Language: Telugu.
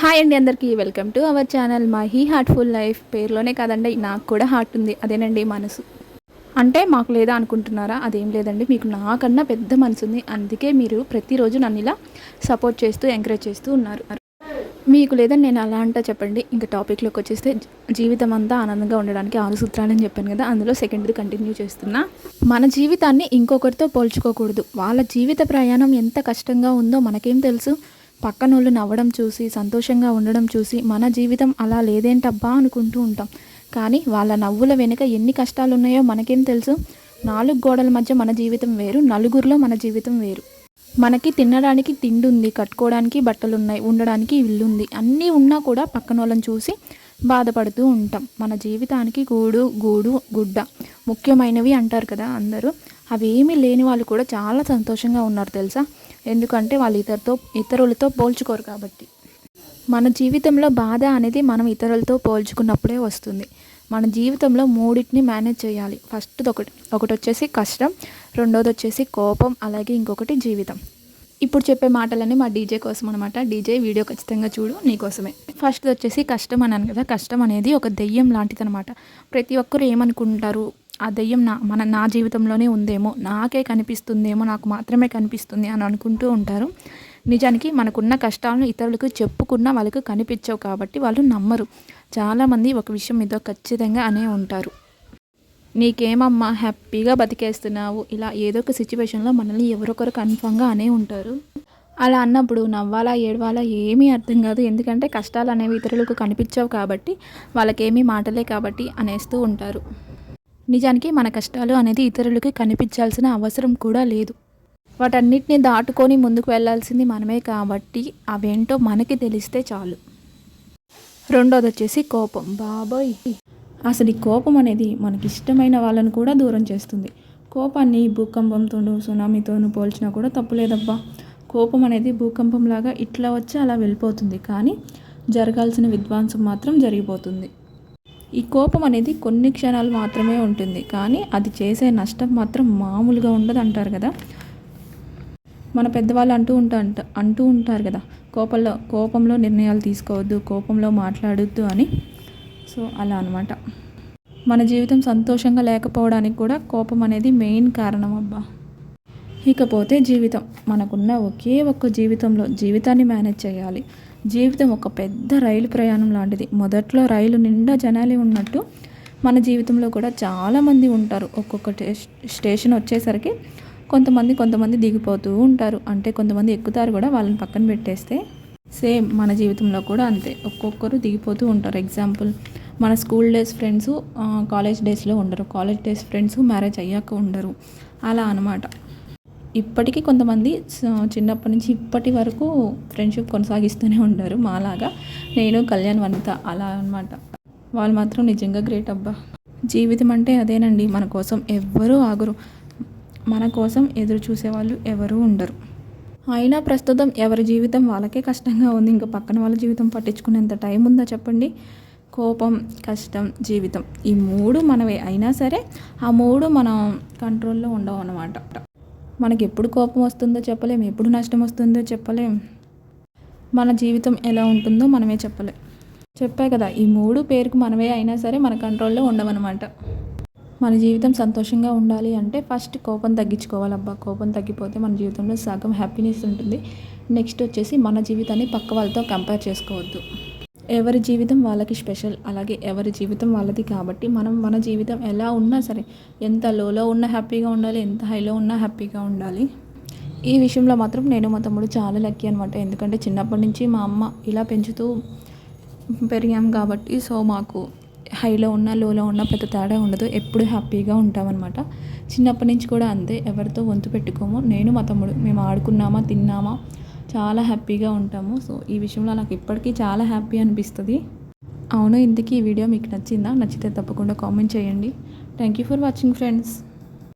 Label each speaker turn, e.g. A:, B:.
A: హాయ్ అండి అందరికీ వెల్కమ్ టు అవర్ ఛానల్ మా హీ హార్ట్ఫుల్ లైఫ్ పేరులోనే కాదండి నాకు కూడా హార్ట్ ఉంది అదేనండి మనసు. అంటే మాకు లేదా అనుకుంటున్నారా? అదేం లేదండి మీకు నాకన్నా పెద్ద మనసు ఉంది అందుకే మీరు ప్రతిరోజు నన్ను ఇలా సపోర్ట్ చేస్తూ ఎంకరేజ్ చేస్తూ ఉన్నారు. మీకు లేదని నేను అలా అంటా చెప్పండి ఇంకా టాపిక్లోకి వచ్చేస్తే జీవితం అంతా ఆనందంగా ఉండడానికి ఆరు సూత్రాలని చెప్పాను కదా అందులో సెకండ్ది కంటిన్యూ చేస్తున్నా. మన జీవితాన్ని ఇంకొకరితో పోల్చుకోకూడదు వాళ్ళ జీవిత ప్రయాణం ఎంత కష్టంగా ఉందో మనకేం తెలుసు? పక్కనోళ్ళు నవ్వడం చూసి సంతోషంగా ఉండడం చూసి మన జీవితం అలా లేదేంటబ్బా అనుకుంటూ ఉంటాం. కానీ వాళ్ళ నవ్వుల వెనుక ఎన్ని కష్టాలు ఉన్నాయో మనకేం తెలుసు? నాలుగు గోడల మధ్య మన జీవితం వేరు నలుగురిలో మన జీవితం వేరు. మనకి తినడానికి తిండి ఉంది కట్టుకోవడానికి బట్టలు ఉన్నాయి ఉండడానికి ఇల్లు ఉంది అన్నీ ఉన్నా కూడా పక్కన వాళ్ళని చూసి బాధపడుతూ ఉంటాం. మన జీవితానికి గూడు గూడు గుడ్డ. ముఖ్యమైనవి అంటారు కదా అందరూ. అవి ఏమీ లేని వాళ్ళు కూడా చాలా సంతోషంగా ఉన్నారు తెలుసా? ఎందుకంటే వాళ్ళు ఇతరుతో ఇతరులతో పోల్చుకోరు కాబట్టి. మన జీవితంలో బాధ అనేది మనం ఇతరులతో పోల్చుకున్నప్పుడే వస్తుంది. మన జీవితంలో మూడింటిని మేనేజ్ చేయాలి. ఫస్ట్ ఒకటి ఒకటి వచ్చేసి కష్టం రెండోది వచ్చేసి కోపం అలాగే ఇంకొకటి జీవితం. ఇప్పుడు చెప్పే మాటలన్నీ మా డీజే కోసం అనమాట డీజే వీడియో ఖచ్చితంగా చూడు నీకోసమే ఫస్ట్ వచ్చేసి కష్టం అన్నాను కదా. కష్టం అనేది ఒక దెయ్యం లాంటిది అనమాట ప్రతి ఒక్కరు ఏమనుకుంటారు? ఆ దెయ్యం నా మన నా జీవితంలోనే ఉందేమో నాకే కనిపిస్తుందేమో నాకు మాత్రమే కనిపిస్తుంది అని అనుకుంటూ ఉంటారు. నిజానికి మనకున్న కష్టాలను ఇతరులకు చెప్పుకున్న వాళ్ళకు కనిపించవు కాబట్టి వాళ్ళు నమ్మరు. చాలామంది ఒక విషయం మీద ఖచ్చితంగా అనే ఉంటారు. నీకేమమ్మా హ్యాపీగా బతికేస్తున్నావు ఇలా ఏదో ఒక సిచ్యువేషన్లో మనల్ని ఎవరొకరు కన్ఫామ్గా అనే ఉంటారు. అలా అన్నప్పుడు నవ్వాలా ఏడవాలా ఏమీ అర్థం కాదు. ఎందుకంటే కష్టాలు అనేవి ఇతరులకు కనిపించవు కాబట్టి వాళ్ళకేమీ మాటలే కాబట్టి అనేస్తూ ఉంటారు. నిజానికి మన కష్టాలు అనేది ఇతరులకి కనిపించాల్సిన అవసరం కూడా లేదు. వాటన్నిటిని దాటుకొని ముందుకు వెళ్ళాల్సింది మనమే కాబట్టి అవేంటో మనకి తెలిస్తే చాలు. రెండోది వచ్చేసి కోపం. బాబోయ్! అసలు ఈ కోపం అనేది మనకి ఇష్టమైన వాళ్ళని కూడా దూరం చేస్తుంది. కోపాన్ని భూకంపంతోనూ సునామీతోనూ పోల్చినా కూడా తప్పులేదబ్బా. కోపం అనేది భూకంపంలాగా ఇట్లా వచ్చి అలా వెళ్ళిపోతుంది. కానీ జరగాల్సిన విద్వాంసం మాత్రం జరిగిపోతుంది. ఈ కోపం అనేది కొన్ని క్షణాలు మాత్రమే ఉంటుంది. కానీ అది చేసే నష్టం మాత్రం మామూలుగా ఉండదు అంటారు కదా? మన పెద్దవాళ్ళు అంటూ ఉంటా అంట- అంటూ ఉంటారు కదా కోపంలో కోపంలో నిర్ణయాలు తీసుకోవద్దు కోపంలో మాట్లాడొద్దు అని. సో అలా అనమాట మన జీవితం సంతోషంగా లేకపోవడానికి కూడా కోపం అనేది మెయిన్ కారణం అబ్బా. ఇకపోతే జీవితం మనకున్న ఒకే ఒక్క జీవితంలో జీవితాన్ని మేనేజ్ చేయాలి. జీవితం ఒక పెద్ద రైలు ప్రయాణం లాంటిది. మొదట్లో రైలు నిండా జనాలే ఉన్నట్టు మన జీవితంలో కూడా చాలామంది ఉంటారు. ఒక్కొక్క స్టేషన్ వచ్చేసరికి కొంతమంది కొంతమంది దిగిపోతూ ఉంటారు. అంటే కొంతమంది ఎక్కుతారు కూడా వాళ్ళని పక్కన పెట్టేస్తే. సేమ్ మన జీవితంలో కూడా అంతే. ఒక్కొక్కరు దిగిపోతూ ఉంటారు. ఎగ్జాంపుల్ మన స్కూల్ డేస్ ఫ్రెండ్స్ కాలేజ్ డేస్లో ఉండరు. కాలేజ్ డేస్ ఫ్రెండ్స్ మ్యారేజ్ అయ్యాక ఉండరు. అలా అనమాట ఇప్పటికీ కొంతమంది చిన్నప్పటి నుంచి ఇప్పటి వరకు ఫ్రెండ్షిప్ కొనసాగిస్తూనే ఉంటారు మాలాగా. నేను కళ్యాణ్ వనిత అలా అనమాట వాళ్ళు మాత్రం నిజంగా గ్రేట్ అబ్బా. జీవితం అంటే అదేనండి మన కోసం ఎవ్వరూ ఆగరు. మన కోసం ఎదురు చూసేవాళ్ళు ఎవరూ ఉండరు. అయినా ప్రస్తుతం ఎవరి జీవితం వాళ్ళకే కష్టంగా ఉంది. ఇంకా పక్కన వాళ్ళ జీవితం పట్టించుకునేంత టైం ఉందా చెప్పండి? కోపం కష్టం జీవితం. ఈ మూడు మనవే. అయినా సరే ఆ మూడు మనం కంట్రోల్లో ఉండవు అన్నమాట. మనకి ఎప్పుడు కోపం వస్తుందో చెప్పలేం ఎప్పుడు నష్టం వస్తుందో చెప్పలేం. మన జీవితం ఎలా ఉంటుందో మనమే చెప్పలేం. చెప్పా కదా ఈ మూడు పేరుకు మనమే అయినా సరే మన కంట్రోల్లో ఉండవన్నమాట మన జీవితం సంతోషంగా ఉండాలి అంటే ఫస్ట్ కోపం తగ్గించుకోవాలబ్బా కోపం తగ్గిపోతే మన జీవితంలో సగం హ్యాపీనెస్ ఉంటుంది. నెక్స్ట్ వచ్చేసి మన జీవితాన్ని పక్క వాళ్ళతో కంపేర్ చేసుకోవద్దు. ఎవరి జీవితం వాళ్ళకి స్పెషల్ అలాగే ఎవరి జీవితం వాళ్ళది కాబట్టి మనం మన జీవితం ఎలా ఉన్నా సరే ఎంత లోలో ఉన్నా హ్యాపీగా ఉండాలి ఎంత హైలో ఉన్నా హ్యాపీగా ఉండాలి. ఈ విషయంలో మాత్రం నేను మా తమ్ముడు చాలా లక్కీ అనమాట ఎందుకంటే చిన్నప్పటి నుంచి మా అమ్మ ఇలా పెంచుతూ పెరిగాం కాబట్టి సో మాకు హైలో ఉన్న లోలో ఉన్న పెద్ద తేడా ఉండదు. ఎప్పుడు హ్యాపీగా ఉంటామన్నమాట. చిన్నప్పటి నుంచి కూడా అంతే ఎవరితో వంతు పెట్టుకోము. నేను మా తమ్ముడు మేము ఆడుకున్నామా తిన్నామా చాలా హ్యాపీగా ఉంటాము. సో ఈ విషయంలో నాకు ఇప్పటికీ చాలా హ్యాపీ అనిపిస్తుంది. అవును ఇంతకీ ఈ వీడియో మీకు నచ్చిందా? నచ్చితే తప్పకుండా కామెంట్ చేయండి. Thank you for watching friends.